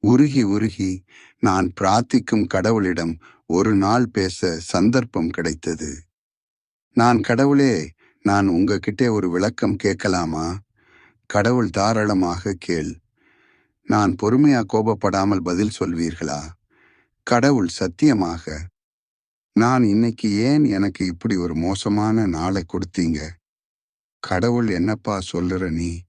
உருகி உருகி நான் பிரார்த்திக்கும் கடவுளிடம் ஒரு நாள் பேச சந்தர்ப்பம் கிடைத்தது. நான் கடவுளே நான் உங்ககிட்ட ஒரு விளக்கம் கேட்கலாமா? கடவுள் தாராளமாக கேள். நான் பொறுமையா கோபப்படாமல் பதில் சொல்வீர்களா? கடவுள் சத்தியமாக. நான் இன்னைக்கு ஏன் எனக்கு இப்படி ஒரு மோசமான நாளை கொடுத்தீங்க? கடவுள் என்னப்பா சொல்லுற நீ?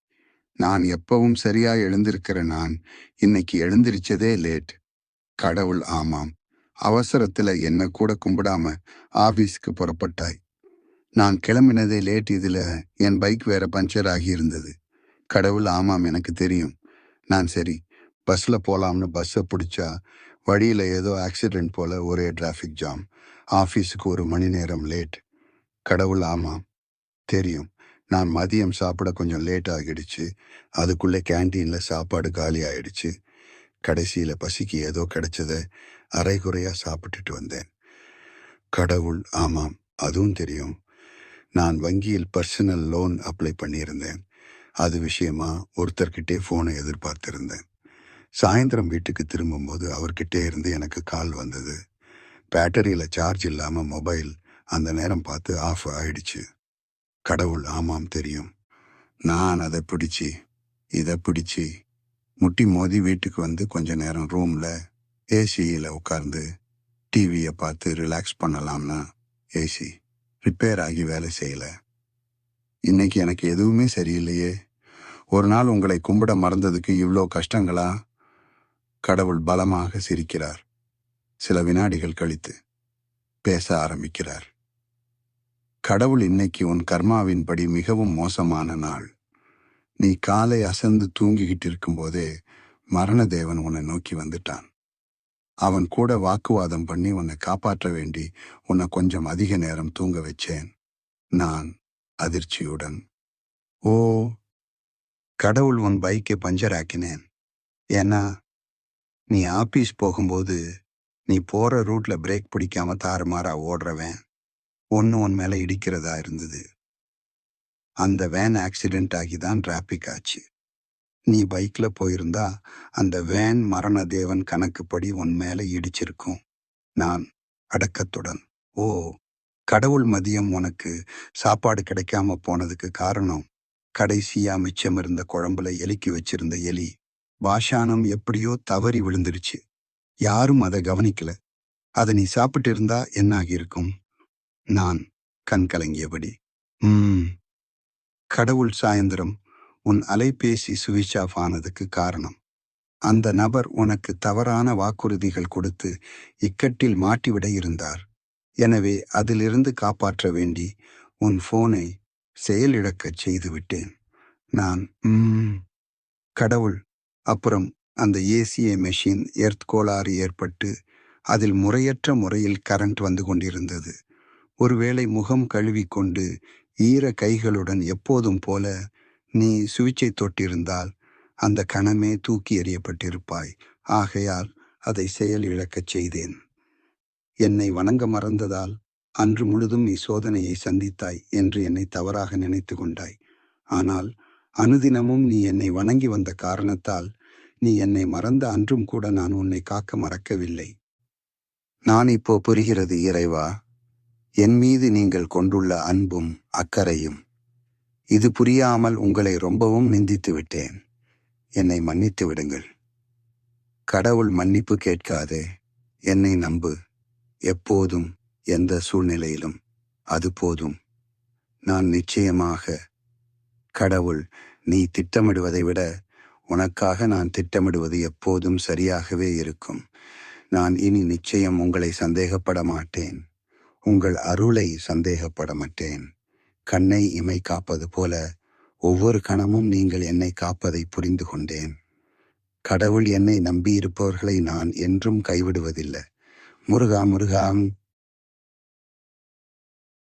நான் எப்பவும் சரியா எழுந்திருக்கிற நான் இன்னைக்கு எழுந்திருச்சதே லேட். கடவுள் ஆமாம். அவசரத்துல என்ன கூட கும்பிடாம ஆபீஸ்க்கு புறப்பட்டாய். நான் கிளம்பினதே லேட் இதுல என் பைக் வேற பஞ்சர் ஆகியிருந்தது. கடவுள் ஆமாம் எனக்கு தெரியும். நான் சரி பஸ்ல போலாம்னு பஸ்ஸை பிடிச்சா வழியில ஏதோ ஆக்சிடென்ட் போல ஒரே டிராஃபிக் ஜாம். ஆஃபீஸுக்கு ஒரு மணி நேரம் லேட். கடவுள் ஆமாம். தெரியும். நான் மதியம் சாப்பிட கொஞ்சம் லேட் ஆகிடுச்சு. அதுக்குள்ளே கேன்டீனில் சாப்பாடு காலி ஆயிடுச்சு. கடைசியில் பசிக்கு ஏதோ கிடைச்சதை அரைகுறையாக சாப்பிட்டுட்டு வந்தேன். கடவுள் ஆமாம் அதுவும் தெரியும். நான் வங்கியில் பர்சனல் லோன் அப்ளை பண்ணியிருந்தேன். அது விஷயமா ஒருத்தர்கிட்டே ஃபோனை எதிர்பார்த்திருந்தேன். சாயந்தரம் வீட்டுக்கு திரும்பும்போது அவர்கிட்டே இருந்து எனக்கு கால் வந்தது. பேட்டரியில் சார்ஜ் இல்லாமல் மொபைல் அந்த நேரம் பார்த்து ஆஃப் ஆயிடுச்சு. கடவுள் ஆமாம் தெரியும். நான் அதை பிடிச்சி இதை பிடிச்சி முட்டி மோதி வீட்டுக்கு வந்து கொஞ்ச நேரம் ரூமில் ஏசியில் உட்கார்ந்து டிவியை பார்த்து ரிலாக்ஸ் பண்ணலாம்னா ஏசி ரிப்பேர் ஆகி வேலை செய்யலை. இன்னைக்கு எனக்கு எதுவுமே சரியில்லையே. ஒரு நாள் உங்களை கும்பிட மறந்ததுக்கு இவ்வளோ கஷ்டங்களா? கடவுள் பலமாக சிரிக்கிறார். சில வினாடிகள் கழித்து பேச ஆரம்பிக்கிறார். கடவுள் இன்னைக்கு உன் கர்மாவின்படி மிகவும் மோசமான நாள். நீ காலை அசந்து தூங்கிக்கிட்டு இருக்கும்போதே மரண தேவன் உன்னை நோக்கி வந்துட்டான். அவன் கூட வாக்குவாதம் பண்ணி உன்னை காப்பாற்ற வேண்டி உன்னை கொஞ்சம் அதிக நேரம் தூங்க வச்சேன். நான் அதிர்ச்சியுடன் ஓ கடவுள் உன் பைக்கை பஞ்சர் ஆக்கினேன் ஏன்னா நீ ஆபீஸ் போகும்போது நீ போற ரூட்ல பிரேக் பிடிக்காம தாறுமாறா ஓடுறவன். ஒன்று உன் மேல இடிக்கிறதா இருந்தது. அந்த வேன் ஆக்சிடென்ட் ஆகி தான் டிராபிக் ஆச்சு. நீ பைக்ல போயிருந்தா அந்த வேன் மரண தேவன் கணக்குப்படி உன் மேல இடிச்சிருக்கும். நான் அடக்கத்துடன் ஓ கடவுள் மதியம் உனக்கு சாப்பாடு கிடைக்காம போனதுக்கு காரணம்? கடைசியா மிச்சம் இருந்த குழம்புல எலிக்கி வச்சிருந்த எலி. பாஷானம் எப்படியோ தவறி விழுந்துருச்சு யாரும் அதை கவனிக்கல. அதை நீ சாப்பிட்டு இருந்தா என்ன ஆகியிருக்கும் நான் கண் கலங்கியபடி ம் கடவுள் சாயந்தரம் உன் அலைபேசி சுவிட்ச் ஆஃப் ஆனதுக்கு காரணம். அந்த நபர் உனக்கு தவறான வாக்குறுதிகள் கொடுத்து இக்கட்டில் மாட்டிவிட இருந்தார். எனவே அதிலிருந்து காப்பாற்ற வேண்டி உன் போனை செயலிழக்கச் செய்துவிட்டேன். நான் ம் கடவுள் அப்புறம் அந்த ஏசிஏ மெஷின் எர்த் கோளாறு ஏற்பட்டு அதில் முறையற்ற முறையில் கரண்ட் வந்து கொண்டிருந்தது. ஒருவேளை முகம் கழுவிக்கொண்டு ஈர கைகளுடன் எப்போதும் போல நீ சுவிச்சை தொட்டிருந்தால் அந்த கணமே தூக்கி எறியப்பட்டிருப்பாய். ஆகையால் அதை செயல் இழக்கச் செய்தேன். என்னை வணங்க மறந்ததால் அன்று முழுதும் நீ சோதனையை சந்தித்தாய் என்று என்னை தவறாக நினைத்து கொண்டாய். ஆனால் அனுதினமும் நீ என்னை வணங்கி வந்த காரணத்தால் நீ என்னை மறந்த அன்றும் கூட நான் உன்னை காக்க மறக்கவில்லை. நான் இப்போ புரிகிறது இறைவா. என் மீது நீங்கள் கொண்டுள்ள அன்பும் அக்கறையும் இது புரியாமல் உங்களை ரொம்பவும் நிந்தித்து விட்டேன். என்னை மன்னித்து விடுங்கள். கடவுள் மன்னிப்பு கேட்காதே. என்னை நம்பு. எப்போதும் எந்த சூழ்நிலையிலும் அது போதும். நான் நிச்சயமாக கடவுள் நீ திட்டமிடுவதை விட உனக்காக நான் திட்டமிடுவது எப்போதும் சரியாகவே இருக்கும். நான் இனி நிச்சயம் உங்களை சந்தேகப்பட மாட்டேன் உங்கள் அருளை சந்தேகப்பட மாட்டேன் கண்ணை இமை காப்பது போல ஒவ்வொரு கணமும் நீங்கள் என்னை காப்பதை புரிந்து கொண்டேன். கடவுள் என்னை நம்பியிருப்பவர்களை நான் என்றும் கைவிடுவதில்லை. முருகா முருகா